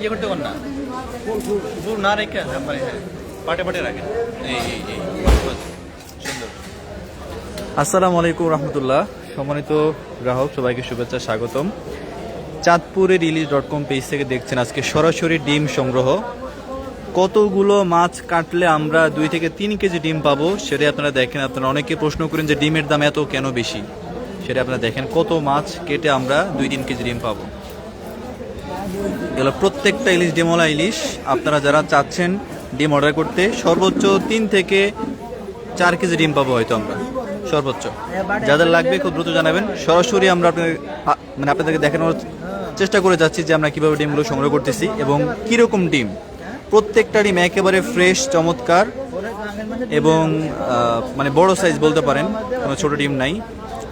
ইয়ে করতে পার না। ফুল না রেখে পাটে পাটে রাখে। এই এই এই বাস, বাস। সুন্দর। আসসালামু আলাইকুম রহমতুল্লাহ। সম্মানিত গ্রাহক সবাইকে শুভেচ্ছা স্বাগতম। চাঁদপুরের ইলিশ ডট কম পেজ থেকে দেখছেন আজকে সরাসরি ডিম সংগ্রহ। কতগুলো মাছ কাটলে আমরা দুই থেকে তিন কেজি ডিম পাবো সেটাই আপনারা দেখেন। আপনারা অনেকে প্রশ্ন করেন যে ডিমের দাম এত কেন বেশি? সেটা আপনারা দেখেন, কত মাছ কেটে আমরা দুই তিন কেজি ডিম পাবো। এগুলো প্রত্যেকটা ইলিশ, ডিমওয়ালা ইলিশ, আপনারা যারা চাচ্ছেন ডিম অর্ডার করতে, সর্বোচ্চ তিন থেকে চার কেজি ডিম পাবো হয়তো আমরা, সর্বোচ্চ। যাদের লাগবে খুব দ্রুত জানাবেন। সরাসরি আমরা আপনাদের মানে আপনাদেরকে দেখানোর চেষ্টা করে যাচ্ছি যে আমরা কীভাবে ডিমগুলো সংগ্রহ করতেছি এবং কীরকম ডিম। প্রত্যেকটা ডিম একেবারে ফ্রেশ, চমৎকার এবং মানে বড় সাইজ বলতে পারেন, কোনো ছোট ডিম নাই।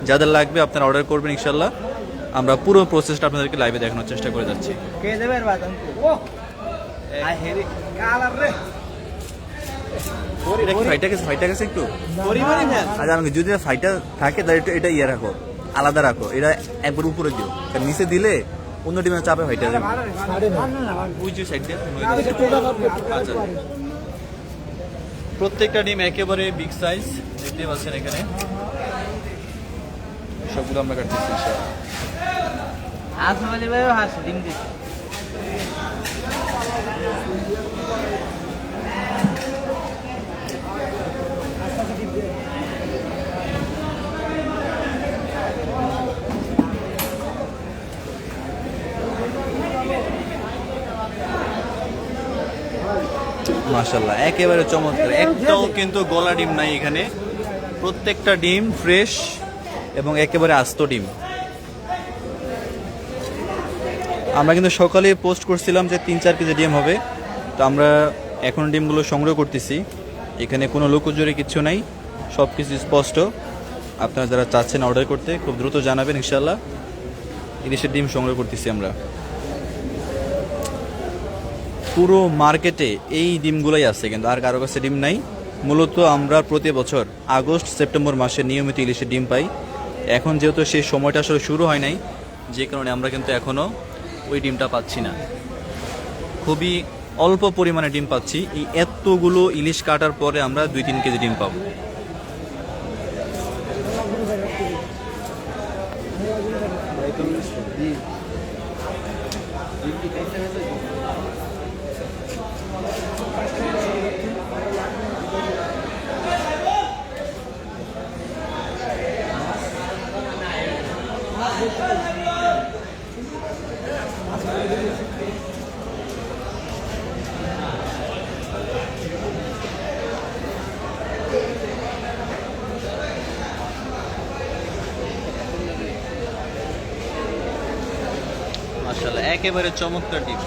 যাদের লাগবে আপনারা অর্ডার করবেন ইনশাল্লাহ। আমরা পুরো প্রসেসটা আপনাদেরকে লাইভে দেখানোর চেষ্টা করে যাচ্ছি। এটা গেছে ফাইটা গেছে একটু? আচ্ছা যদি ফাইটা থাকে তাহলে একটু এটা ইয়ে রাখো আলাদা রাখো। এটা একবার উপরে দিও। নিচে দিলে অন্য ডিমের চাপে ফাইটা যাবে। দিয়ে আচ্ছা প্রত্যেকটা ডিম একেবারে বিগ সাইজ দেখতে পাচ্ছেন এখানে। সবগুলো আমরা কাটতেছি ইনশাআল্লাহ। আসমালি ভাই হাস ডিম দিচ্ছে মাশাল্লাহ একেবারে চমৎকার। একটাও কিন্তু গলা ডিম নাই এখানে। প্রত্যেকটা ডিম ফ্রেশ এবং একেবারে আস্ত ডিম। আমরা কিন্তু সকালে পোস্ট করছিলাম যে তিন চার কেজি ডিম হবে। তো আমরা এখন ডিমগুলো সংগ্রহ করতেছি। এখানে কোনো লুকোজোরে কিছু নাই। সব কিছু স্পষ্ট। আপনারা যারা চাচ্ছেন অর্ডার করতে, খুব দ্রুত জানাবেন ইনশাল্লাহ ইলিশের ডিম সংগ্রহ করতেছি আমরা। পুরো মার্কেটে এই ডিমগুলোই আছে, কিন্তু আর কারও কাছে ডিম নাই। মূলত আমরা প্রতি বছর আগস্ট, সেপ্টেম্বর মাসে নিয়মিত ইলিশের ডিম পাই। এখন যেহেতু সেই সময়টা আসলে শুরু হয় নাই, যে কারণে আমরা কিন্তু এখনও ওই ডিমটা পাচ্ছি না। খুবই অল্প পরিমাণে ডিম পাচ্ছি। এই এতগুলো ইলিশ কাটার পরে আমরা দুই তিন কেজি ডিম পাবো। মাশাআল্লাহ একেবারে চমৎকার ডিম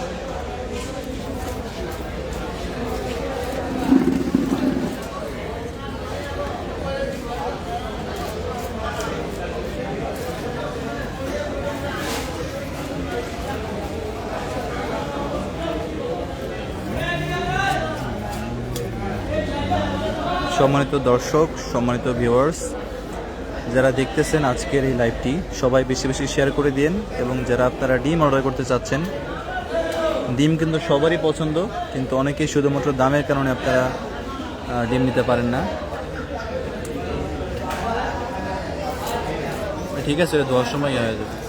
সম্মানিত দর্শক, সম্মানিত ভিউয়ার্স যারা দেখতেছেন আজকের এই লাইভটি সবাই বেশি বেশি শেয়ার করে দিন এবং যারা আপনারা ডিম অর্ডার করতে চাচ্ছেন, ডিম কিন্তু সবারই পছন্দ, কিন্তু অনেকেই শুধুমাত্র দামের কারণে আপনারা ডিম নিতে পারেন না। ঠিক আছে দোয়ার সময় ইয়ে হয়ে যাবে।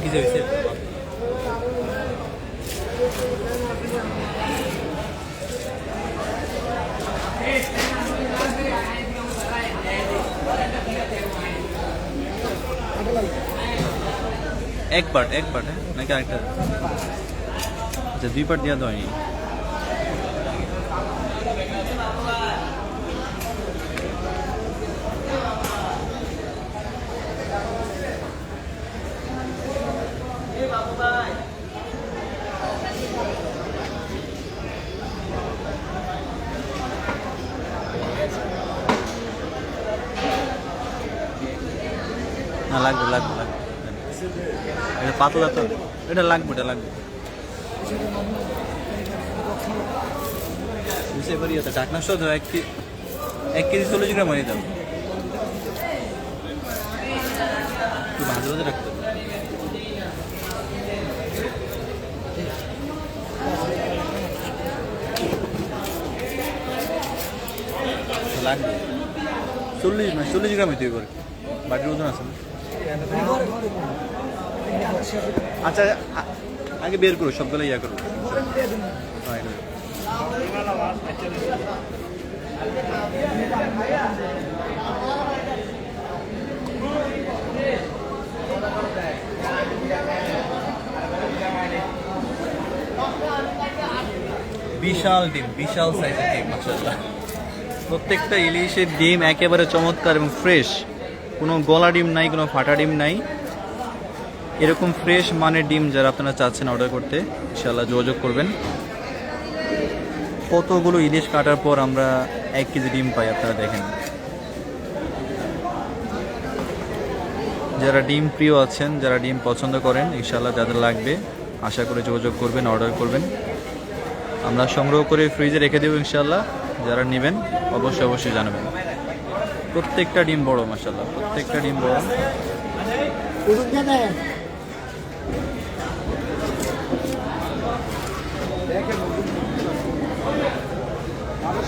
কি যে হয়েছে? এক পার্ট এক পার্ট হ্যাঁ নাকি আরেকটা जल्दी पढ़ दिया दवाई Nah, lagu, lagu, lagu. Ini patut atau? Ini lagu, ini lagu. পারি তো ঢাকনা সহ এক এক কেজি চল্লিশ গ্রাম হয়ে যাবে। ভাজে ভাজে রাখতে লাগবে। চল্লিশ না চল্লিশ গ্রামই তুই করে বাটির ওজন আছে? আচ্ছা আগে বের করো, সবগুলো ইয়া করো। হ্যাঁ। বিশাল ডিম, বিশাল সাইজের ডিম মাসাল্লাহ প্রত্যেকটা ইলিশের ডিম একেবারে চমৎকার এবং ফ্রেশ কোনো গলা ডিম নাই, কোনো ফাটা ডিম নাই। এরকম ফ্রেশ মানের ডিম যারা আপনারা চাচ্ছেন অর্ডার করতে ইনশাল্লাহ যোগাযোগ করবেন। কতগুলো ইলিশ কাটার পর আমরা এক কেজি ডিম পাই, আপনারা দেখেন। যারা ডিম প্রিয় আছেন, যারা ডিম পছন্দ করেন ইনশাল্লাহ যাদের লাগবে, আশা করে যোগাযোগ করবেন, অর্ডার করবেন। আমরা সংগ্রহ করে ফ্রিজে রেখে দেবো ইনশাল্লাহ যারা নেবেন, অবশ্যই অবশ্যই জানাবেন। প্রত্যেকটা ডিম বড় মাসাল্লাহ প্রত্যেকটা ডিম বড়।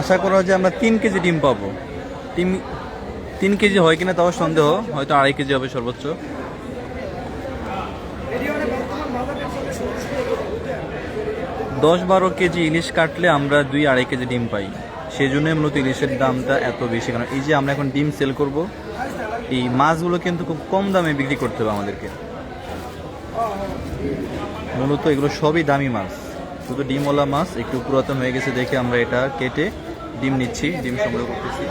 আশা করা যে আমরা তিন কেজি ডিম পাবো। তিন তিন কেজি হয় কিনা তাও সন্দেহ, হয়তো আড়াই কেজি হবে সর্বোচ্চ। দশ বারো কেজি ইলিশ কাটলে আমরা দুই আড়াই কেজি ডিম পাই। সেই জন্য মূলত ইলিশের দামটা এত বেশি। কারণ এই যে আমরা এখন ডিম সেল করব, এই মাছগুলো কিন্তু খুব কম দামে বিক্রি করতে হবে আমাদেরকে। মূলত এগুলো সবই দামি মাছ। শুধু ডিমওয়ালা মাছ, একটু পুরাতন হয়ে গেছে দেখে আমরা এটা কেটে ডিম নিচ্ছি, ডিম সংগ্রহ করতেছি।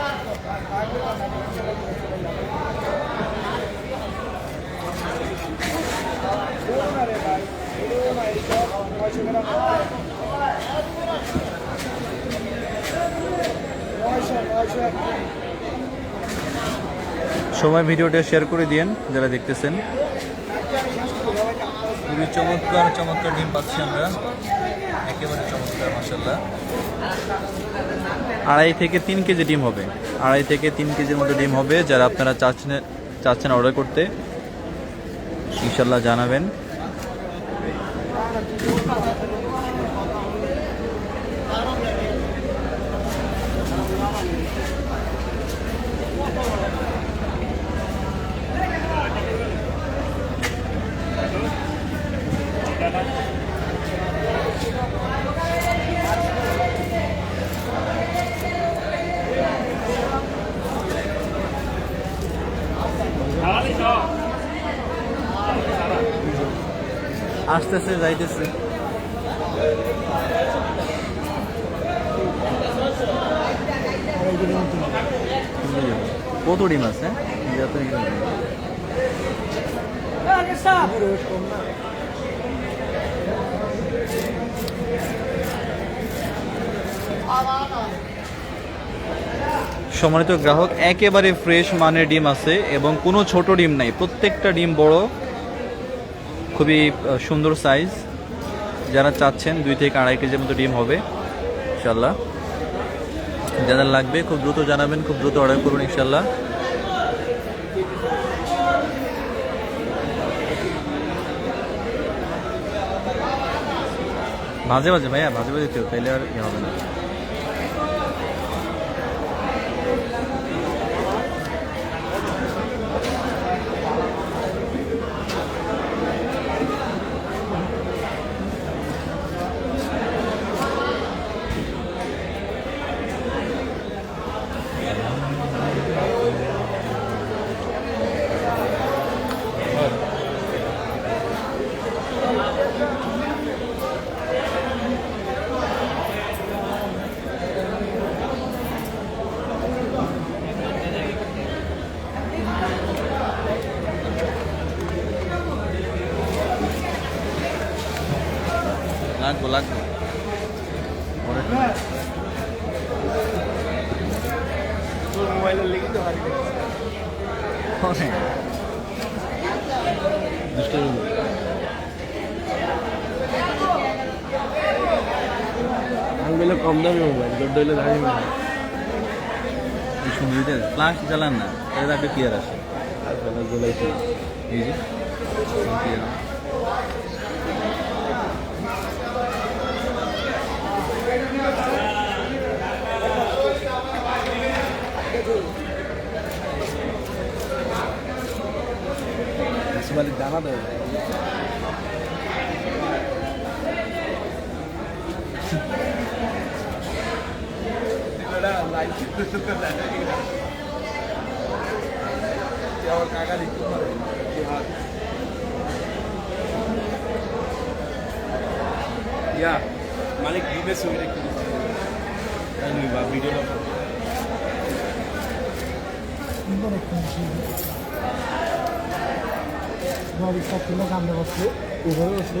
সবাই ভিডিওটা শেয়ার করে দিয়েন, যারা দেখতেছেন। খুবই চমৎকার চমৎকার ডিম পাচ্ছি আমরা। একেবারে চমৎকার মাসাল্লাহ আড়াই থেকে তিন কেজি ডিম হবে। আড়াই থেকে তিন কেজির মতো ডিম হবে, যারা আপনারা চাচ্ছেন চাচ্ছেন অর্ডার করতে ইনশাল্লাহ জানাবেন। আসতেছে, যাইতেছে। কত ডিম আছে? যত। সম্মানিত গ্রাহক, একেবারে ফ্রেশ মানের ডিম আছে এবং কোনো ছোট ডিম নাই। প্রত্যেকটা ডিম বড় খুবই সুন্দর সাইজ যারা চাচ্ছেন দুই থেকে আড়াই কেজির মতো ডিম হবে ইনশাল্লাহ যাদের লাগবে খুব দ্রুত জানাবেন, খুব দ্রুত অর্ডার করুন ইনশাল্লাহ মাঝে মাঝে ভাইয়া, মাঝে মাঝে তাইলে আর ইয়ে হবে না। মোবাইলে কম দামি মোবাইল দೊಡ್ಡ হইলে দামি মোবাইল। কি সুন্দর এটা ফ্লাশ জ্বালান না এটা একটা ক্লিয়ার আসে আপনারা জ্বলাইছে এই যে মুনিসিপালিটি দানা দেয় ইয়া মালিক ডিমে ছবি রেখে দিচ্ছে ভিডিওটা রিক্সা কিনে সামনে বসছে উভয় বসে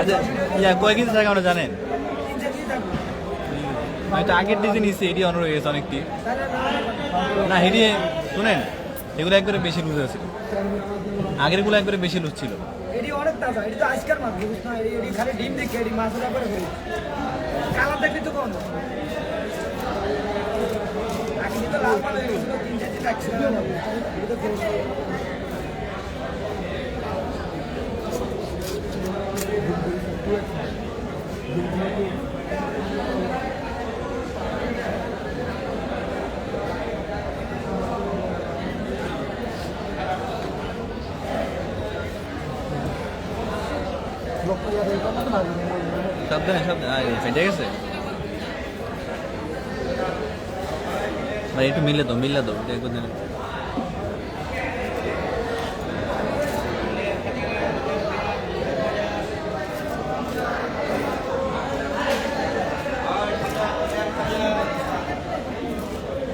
আচ্ছা ইয়া কয় কেজি থাকে আমরা জানেন তো আগের দিকে নিচ্ছি এটি অনেক হয়ে গেছে অনেকটি। না হেরি শুনেন, এগুলো একবারে বেশি লুজ আছে আগেরগুলো একবারে বেশি লুজ ছিল। এটি এটি এটি এটি ব্যাপারে কালার দেখবি তো থাকছে এটি তো ফ্রেশ। সাবধানে সাবধানে ফেটে গেছে ভাই একটু মিলে দাও মিলে দাও এটা একবার দিন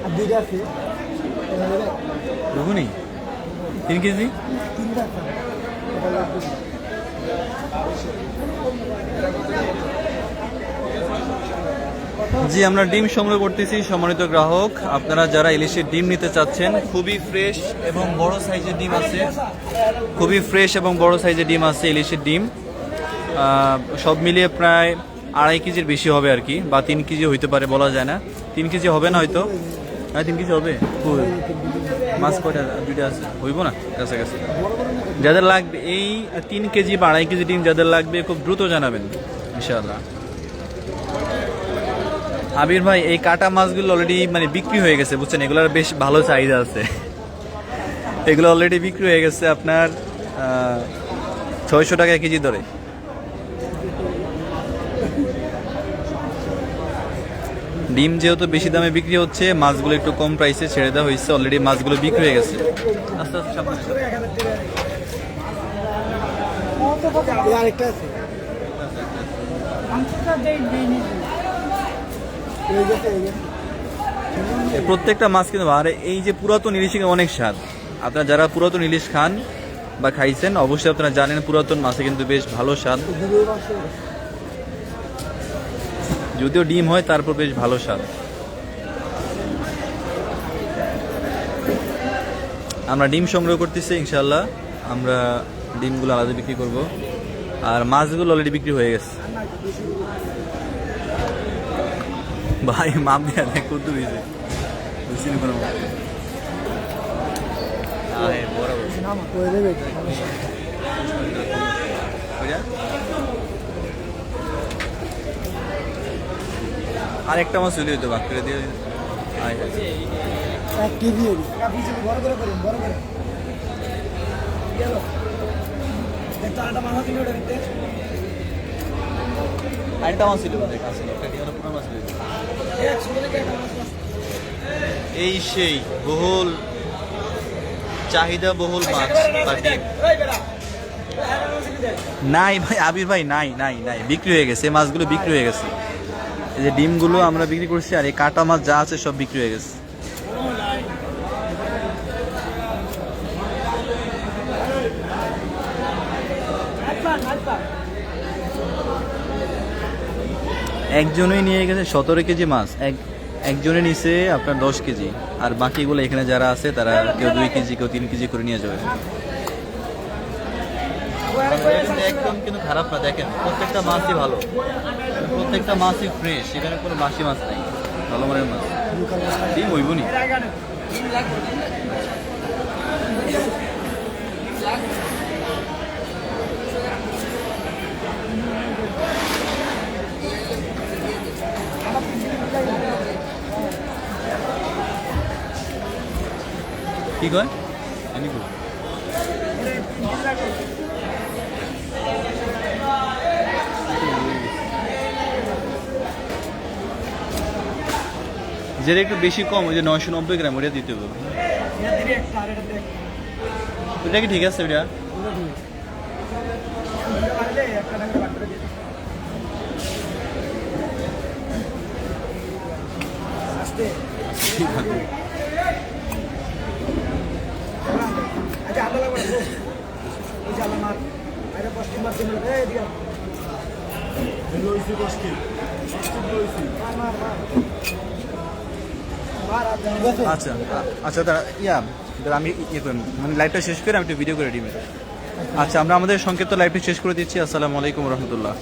আর দুইটা আছে রুগুনি তিন কেজি? জি, আমরা ডিম সংগ্রহ করতেছি, সম্মানিত গ্রাহক। আপনারা যারা ইলিশের ডিম নিতে চাচ্ছেন, খুবই ফ্রেশ এবং বড় সাইজের ডিম আছে। খুবই ফ্রেশ এবং বড় সাইজের ডিম আছে ইলিশের ডিম। সব মিলিয়ে প্রায় আড়াই কেজির বেশি হবে আর কি, বা তিন কেজি হইতে পারে বলা যায় না। তিন কেজি হবে না হয়তো? হ্যাঁ তিন কেজি হবে? মাছ কয়টা? দুইটা আছে। হইব না? কাছাকাছি। যাদের লাগবে, এই তিন কেজি বা আড়াই কেজি ডিম যাদের লাগবে, খুব দ্রুত জানাবেন, ইনশাআল্লাহ। আবির ভাই, এই কাটা মাছগুলো অলরেডি মানে বিক্রি হয়ে গেছে, বুঝছেন? এগুলোর বেশ ভালো চাহিদা আছে। এগুলো অলরেডি বিক্রি হয়ে গেছে আপনার ছয়শো টাকা কেজি ধরে। ডিম যেহেতু বেশি দামে বিক্রি হচ্ছে, মাছগুলো একটু কম প্রাইসে ছেড়ে দেওয়া হয়েছে অলরেডি মাছগুলো বিক্রি হয়ে গেছে। প্রত্যেকটা মাছ কিন্তু, আর এই যে পুরাতন ইলিশে অনেক স্বাদ। আপনারা যারা পুরাতন ইলিশ খান বা খাইছেন, অবশ্যই আপনারা জানেন পুরাতন মাছে কিন্তু বেশ ভালো স্বাদ। যদিও ডিম হয় তারপর বেশ ভালো স্বাদ। আমরা ডিম সংগ্রহ করতেছি ইনশাল্লাহ আমরা ডিমগুলো আলাদা বিক্রি করব। আর মাছগুলো অলরেডি বিক্রি হয়ে গেছে। ভাই মাপ দিয়া দেখ কত হয়েছে। বুঝছি কোনো বড় বড়। নামা করে দেবে সমস্যা নেই। বুঝা? আরেকটা মাছ চলে যেত বাক করে দিয়ে আয়, আয়। এক কেজি এর বড় করে করুন বড় করে আরেকটা মাছ ছিল দেখ আছে একটা দিয়ে মাছ ছিল। এই সেই বহুল চাহিদা বহুল মাছ। নাই ভাই আবির ভাই নাই নাই নাই বিক্রি হয়ে গেছে মাছগুলো বিক্রি হয়ে গেছে এই যে ডিমগুলো আমরা বিক্রি করছি আর এই কাটা মাছ যা আছে সব বিক্রি হয়ে গেছে। একজনই নিয়ে গেছে সতেরো কেজি মাছ। এক, একজনে নিছে আপনার দশ কেজি। আর বাকিগুলো এখানে যারা আছে তারা কেউ দুই কেজি, কেউ তিন কেজি করে নিয়ে যাবে। একদম কিন্তু খারাপ না, দেখেন, প্রত্যেকটা মাছই ভালো। প্রত্যেকটা মাছই ফ্রেশ সেখানে কোনো বাসি মাছ নাই ভালো মানের মাছ। ডিম হইব নি। কি কয়? এনি যেটা একটু বেশি কম, ওই যে নয়শো নব্বই গ্রাম, ওটা দিতে হবে। ওটা কি ঠিক আছে, ওটা দুটো দিবি। দুটো বাড়লে একটা না একটা বাদ করে দিবি। আস্তে। আচ্ছা। আচ্ছা আচ্ছা ইয়া দাদা আমি ইয়ে করি মানে লাইভটা শেষ করে আমি একটু ভিডিও করে ডিমের আচ্ছা আমরা আমাদের সংক্ষিপ্ত লাইভটা শেষ করে দিচ্ছি, আসসালামু আলাইকুম রহমতুল্লাহ